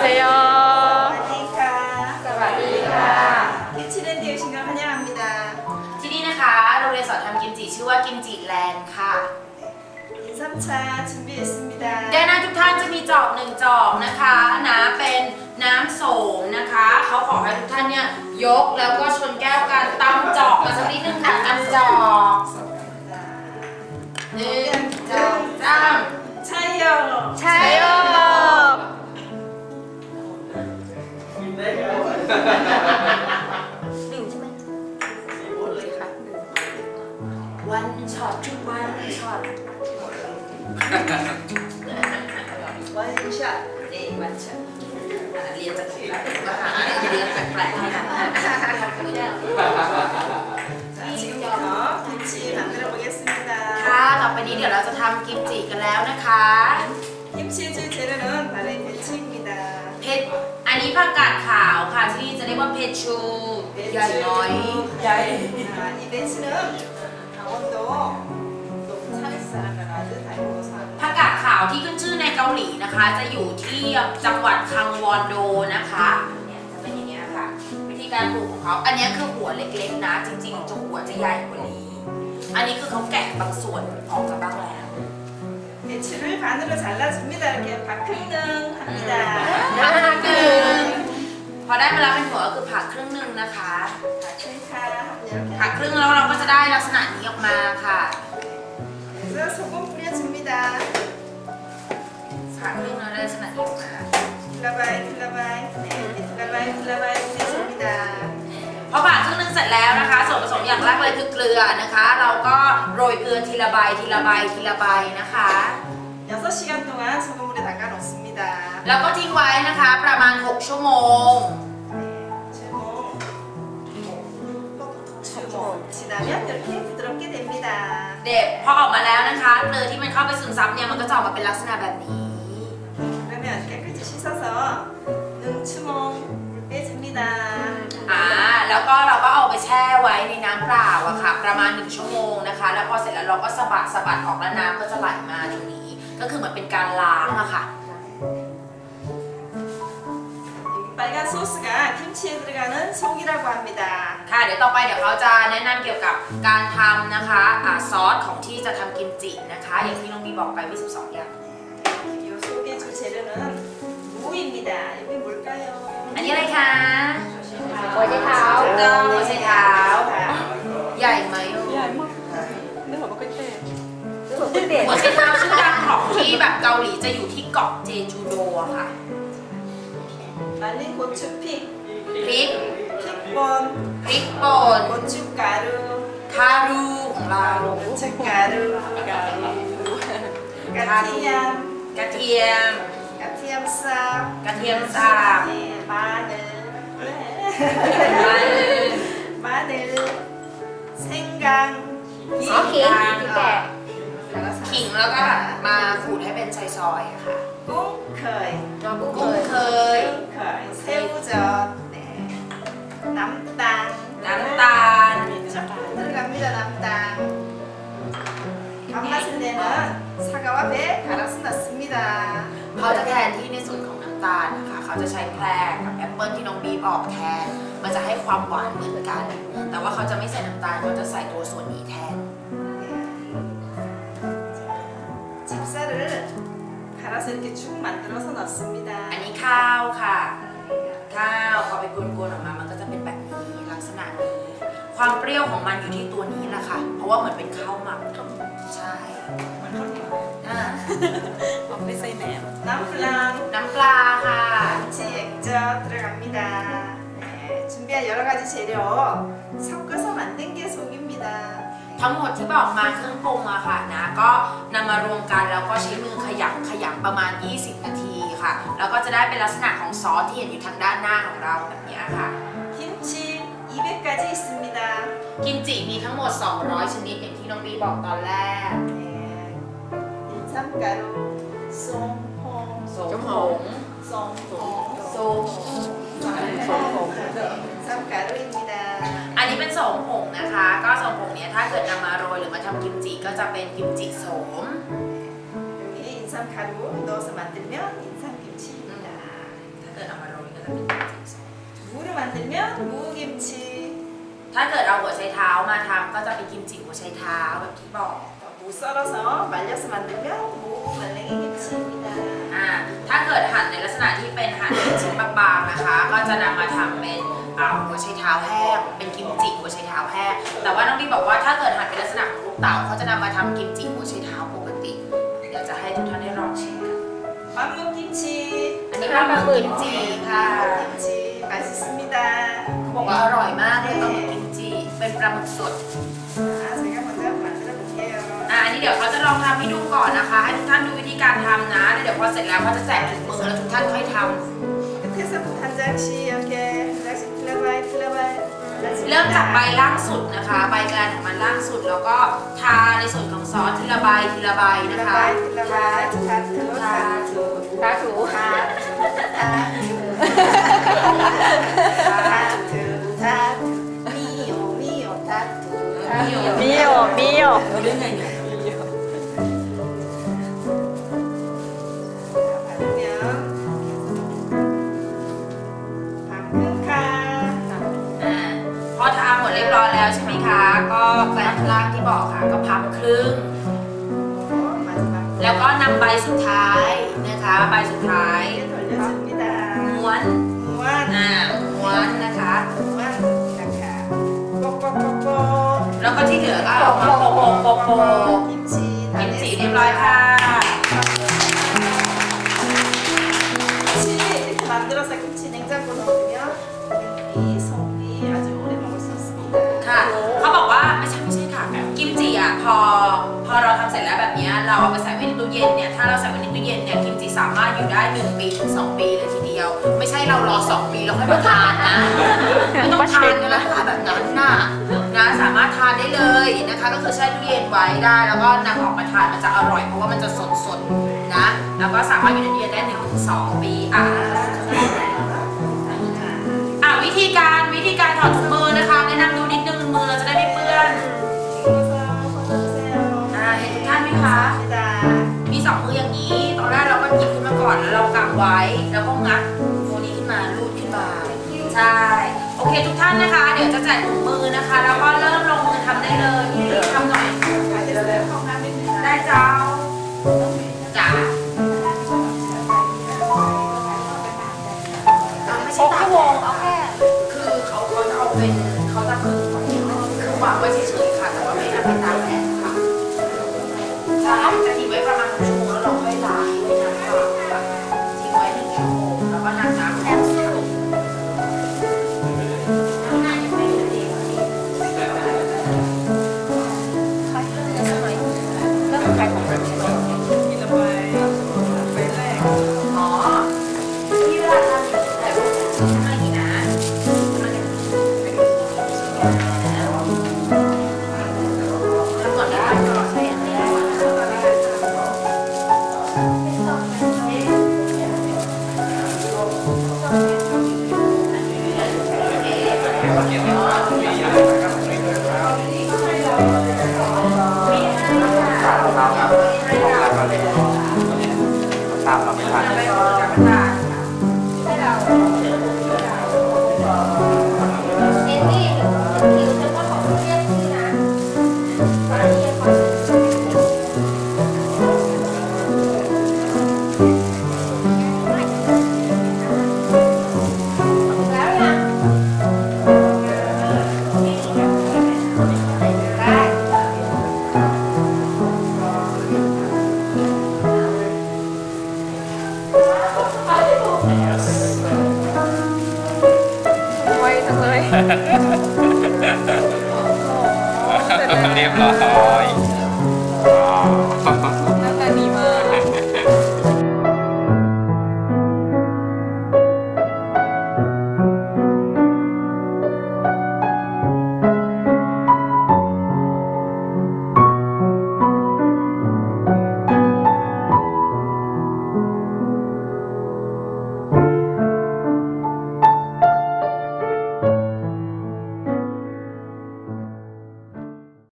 เซโย 안녕하세 요. สวัสดีค่ะ 캐치랜ขันยั영합니 다. ที่นี่นะคะโรงเรียนสอนทำกิมจิชื่อว่ากิมจิแลนด์ค่ะ 1,3차 준비했습니 다. แกนาทุกท่านจะมีจอบหนึ่งจอบนะคะน้ำเป็นน้ำโสมนะคะ เขาขอให้ทุกท่านเนี่ยยกแล้วก็ชนแก้วกันตำจอบมาสักนิดนึงค่ะตำจอบหนึ่งจอบจ้ำใช่ม차อ.ใช่โอ ดื่มใช่ไหมโอเคค่ะดื่มวันชอตทุกวันชอตวันช็อตนี่วันช็เรียนมาถึงแล้วมาหาเรีกๆนจิ๋วเนาะกิลังเราไนสิดาค่ะต่อไปนี้เดี๋ยวเราจะทำกิมจิกันแล้วนะคะกิมจิจืดๆนั่นเป็นชิมกิดาเผ็ด อันนี้ผักกาดขาวค่ะ ที่นี่จะเรียกว่าเพชรชูใหญ่น้อย 아, 이 배추는 강원도 높은 산사람을 아주 달고 사는 ผักกาดขาวที่ขึ้นชื่อในเกาหลีนะคะ จะอยู่ที่จังหวัดคังวอนโดนะคะเนี่ยจะเป็นอย่างเงี้ยค่ะ วิธีการปลูกของเขา อันเนี้ยคือหัวเล็กๆนะ จริงๆจะหัวจะใหญ่กว่านี้ อันนี้คือเขาแกะบางส่วนออกมาบ้างแล้ว 배추를 반으로 잘라줍니다. 이렇게 박흥능 합니다. พอได้มาแล้วเป็นหัวก็คือผ่าครึ่งหนึ่งนะคะผ่าครึ่งค่ะผ่าครึ่งแล้วเราก็จะได้ลักษณะนี้ออกมาค่ะเลือกสุกุมเรียบสุมิดาผ่าครึ่งแล้วได้ลักษณะนี้ออกมาระบายระบายระบายระบายเรียสุมิดาพอผ่าครึ่งนึงเสร็จแล้วนะคะ ส่วนผสมอย่างแรกเลยคือเกลือนะคะ เราก็โรยเกลือทีละใบทีละใบทีละใบนะคะ 6시간 동안 소금물에 담가 놓습니다. แล้วก็ทิ้งไว้นะคะประมาณ 6 ชั่วโมง 주먹 주먹 지나면 이렇게 부드럽게 됩니다. เด็ดพอออกมาแล้วนะคะ เกลือที่มันเข้าไปซึมซับเนี่ยมันก็จะออกมาเป็นลักษณะแบบนี้ 그러면 깨끗이 씻어서 능추멍 빼줍니다. อ่าแล้วก็เราก็เอาไปแช่ไว้ในน้ำเปล่าอะค่ะ ประมาณ 1 ชั่วโมงนะคะ แล้วพอเสร็จแล้วเราก็สะบัดสะบัดออกแล้วน้ำก็จะไหลมาตรงนี้ ก็คือเหมือนเป็นการล้างอะค่ะ 여기 빨간 소스가 김치에 들어가는 속이라고 합니다. ค่ะ ดี๋ยวต่อไปเดี๋ยวเขาจะแนะนำเกี่ยวกับการทำนะคะอ่าซอสของที่จะทำกิมจินะคะ อย่างที่น้องบีบอกไปมี12 อย่าง 이 속에 줄 재료는 무입니다. 여기 뭘까요? อันนี้อะไรคะ หัวไชเท้า ถูกต้องหัวไชเท้า ใหญ่ไหม นึกว่าเป็นเต้ หัวไชเท้าชื่อดังของ ที่แบบเกาหลีจะอยู่ที่เกาะเจจูโดอะค่ะ 말린 고추픽, พริก 픽본, พริกป่น 고춧가루, คารูของเรา 고춧가루, 까티얌, กระเทียม 까티얌 싹, กระเทียมสับ 예, 마늘, มัน 마늘, 생강, ซอสขิงที่แกะ ขิงแล้วก็แบบมาขูดให้เป็นซอยๆอะค่ะ 꽁커이, เราก็เค กุ้ง ย เคย 꽁커이, 새우젓, 네, 남땅, น้ำตาล 들어갑니다. 남땅. 간맛을 내는 사과와 배 갈아서 넣습니다. เขาจะแทนที่ในส่วนของน้ำตาลนะคะ เขาจะใช้แพรกับแอปเปิลที่น้องบีบออกแทน มันจะให้ความหวานเหมือนกัน แต่ว่าเขาจะไม่ใส่น้ำตาลเขาจะใส่ตัวส่วนนี้แทน 집쌀을 갈아서 이렇게 죽 만들어서 넣습니다. อันนี้ข้าวค่ะ ข้าวพอไปกวนๆออกมา มันก็จะเป็นแบบนี้ลักษณะนี้ ความเปรี้ยวของมันอยู่ที่ตัวนี้แหละค่ะ เพราะว่าเหมือนเป็นข้าวหมัก ใช่อ่า ไม่ใส่แหนม 남플랑 น้ำปลาค่ะ 김치 액젓 들어갑니다. 네, 준비한 여러 가지 재료 섞어서 만든 게 속입니다. ทั้งหมดที่บอกมาเครื่องปรุงอะค่ะนะ ก็นำมารวมกันแล้วก็ใช้มือขยำขยำประมาณ 20 นาทีค่ะ แล้วก็จะได้เป็นลักษณะของซอสที่เห็นอยู่ทางด้านหน้าของเราแบบเนี้ยค่ะ 김치 200가지 있습니다. กิมจิมีทั้งหมด 200 ชนิดอย่างที่น้องบีบอกตอนแรก 네, 인삼가루, 쏨홍, โสมผง 쏨홍, โซม 인삼가루입니다. 다. อันนี้เป็นโสมผงนะคะ ก็โสมผงเนี้ยถ้าเกิดนำมาโรยหรือมาทำกิมจิก็จะเป็นกิมจิโสม 여기 인삼가루 넣어서 만들면 인삼김치입니다. กิดเอามาโรยก็จะเป็นกิมจิซอส 무를 만들면 무김치 ถ้าเกิดเอาหัวไชเท้ามาทำก็จะเป็นกิมจิหัวไชเท้าแบบที่บอก 무 썰어서 말려서 만들면 무 말랭이 김치입니다. อ่าถ้าเกิดหั่นในลักษณะที่เป็นหั่นเป็นชิ้นบางๆนะคะ ก็จะนำมาทำเป็น อ่าหัวไชเท้าแห้งเป็นกิมจิหัวไชเท้าแห้งแต่ว่าน้องดีบอกว่าถ้าเกิดหั่นเป็นลักษณะของลูกเต๋าเขาจะนำมาทำกิมจิหัวไชเท้าปกติ เดี๋ยวจะให้ทุกท่านได้ลองชิมกัน 만무김치 อันนี้ปลาหมึกกิมจิค่ะ 김치 맛있습니다. เขาบอกว่าอร่อยมากเลยปลาหมึกกิมจิเป็นปลาหมึกสด 자, 제가 먼저 만들어 볼게요. อ่าอันนี้เดี๋ยวเขาจะลองทำให้ดูก่อนนะคะ ให้ทุกท่านดูวิธีการทำนะแล้วเดี๋ยวพอเสร็จแล้วเขาจะแจกถุงมือแล้วทุกท่านค่อยทำ 끝에서 한 장씩 이렇게 เริ่มจากใบล่างสุดนะคะ ใบกลางของมันล่างสุดแล้วก็ทาในส่วนของซอสทีละใบทีละใบนะคะ ทีละใบทาถูทาถูทาถูทาทาถูทาถูทาถูมิโอมิโอทาถูมิโอ มิโยมิโย เรื่องไงเนี่ย ลนล่างที่บอกค่ะ ก็พับครึ่ง 마지막 แล้วก็นำใบสุดท้ายนะคะ ใบสุดท้าย 이렇게 돌려줍니다. ม้วน 무한 อ่าม้วนนะคะ 무한 이렇게 꼭꼭꼭꼭 แล้วก็ที่เหลือก็เอามาโปะโปะโปะโปะ 김치 กิมจิเรียบร้อยค่ะ 김치 이렇게 만들어서 김치 냉장고 넣으 เนี้ยเราเอาไปใส่ไว้ในตู้เย็นเนี่ย ถ้าเราใส่ไว้ในตู้เย็นเนี่ยกิมจิสามารถอยู่ได้ 1 ปีถึง 2 ปีเลยทีเดียว ไม่ใช่เรารอ 2 ปีแล้วค่อยมาทานนะ ไม่ต้องทานกันแล้วค่ะแบบนั้นน่ะนะสามารถทานได้เลยนะคะ ก็คือแช่ตู้เย็นไว้ได้ แล้วก็นำออกมาทานมันจะอร่อยเพราะว่ามันจะสดๆนะ แล้วก็สามารถอยู่ในตู้เย็นได้1ถึง2ปีอะอะวิธีการวิธีการถอดถุงมือนะคะแนะนำดูนิดนึงมือเราจะได้ไม่เปื้อนอ่าเห็นทุกท่านไหมคะ ไว้ แล้วก็งัดตัวนี้ขึ้นมาลูดขึ้นมาใช่ โอเคทุกท่านนะคะ เดี๋ยวจะแจกถุงมือนะคะ แล้วก็เริ่มลงมือทำได้เลย រៀបរយ